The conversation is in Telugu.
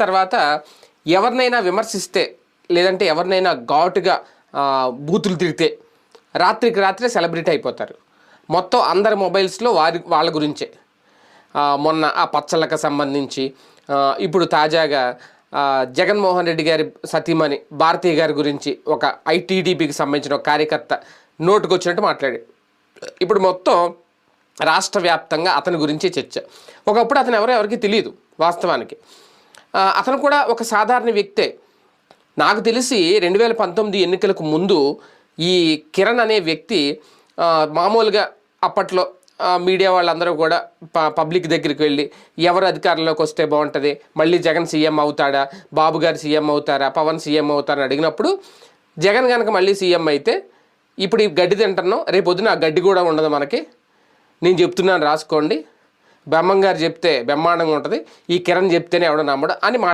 తర్వాత ఎవరినైనా విమర్శిస్తే లేదంటే ఎవరినైనా ఘాటుగా బూతులు తిరిగితే రాత్రికి రాత్రే సెలబ్రిటీ అయిపోతారు. మొత్తం అందరి మొబైల్స్లో వారి వాళ్ళ గురించే. మొన్న ఆ పచ్చళ్ళకు సంబంధించి ఇప్పుడు తాజాగా జగన్మోహన్ రెడ్డి గారి సతీమణి భారతీయ గారి గురించి ఒక ఐటీడీపీకి సంబంధించిన ఒక కార్యకర్త నోటుకు వచ్చినట్టు మాట్లాడాడు. ఇప్పుడు మొత్తం రాష్ట్ర వ్యాప్తంగా అతని గురించి చర్చ. ఒకప్పుడు అతను ఎవరో ఎవరికి తెలియదు వాస్తవానికి. అతను కూడా ఒక సాధారణ వ్యక్తే. నాకు తెలిసి రెండు వేల పంతొమ్మిది ఎన్నికలకు ముందు ఈ కిరణ్ అనే వ్యక్తి మామూలుగా అప్పట్లో మీడియా వాళ్ళందరూ కూడా ప పబ్లిక్ దగ్గరికి వెళ్ళి ఎవరు అధికారంలోకి వస్తే బాగుంటుంది? మళ్ళీ జగన్ సీఎం అవుతాడా? బాబు గారు సీఎం అవుతారా? పవన్ సీఎం అవుతారని అడిగినప్పుడు జగన్ కనుక మళ్ళీ సీఎం అయితే ఇప్పుడు ఈ గడ్డి తింటున్నాం రేపు పొద్దున ఆ గడ్డి కూడా ఉండదు మనకి. నేను చెప్తున్నాను రాసుకోండి. బెమ్మం గారు చెప్తే బ్రహ్మాండంగా ఉంటుంది. ఈ కిరణ్ చెప్తేనే ఎవడో నమ్మడు అని మా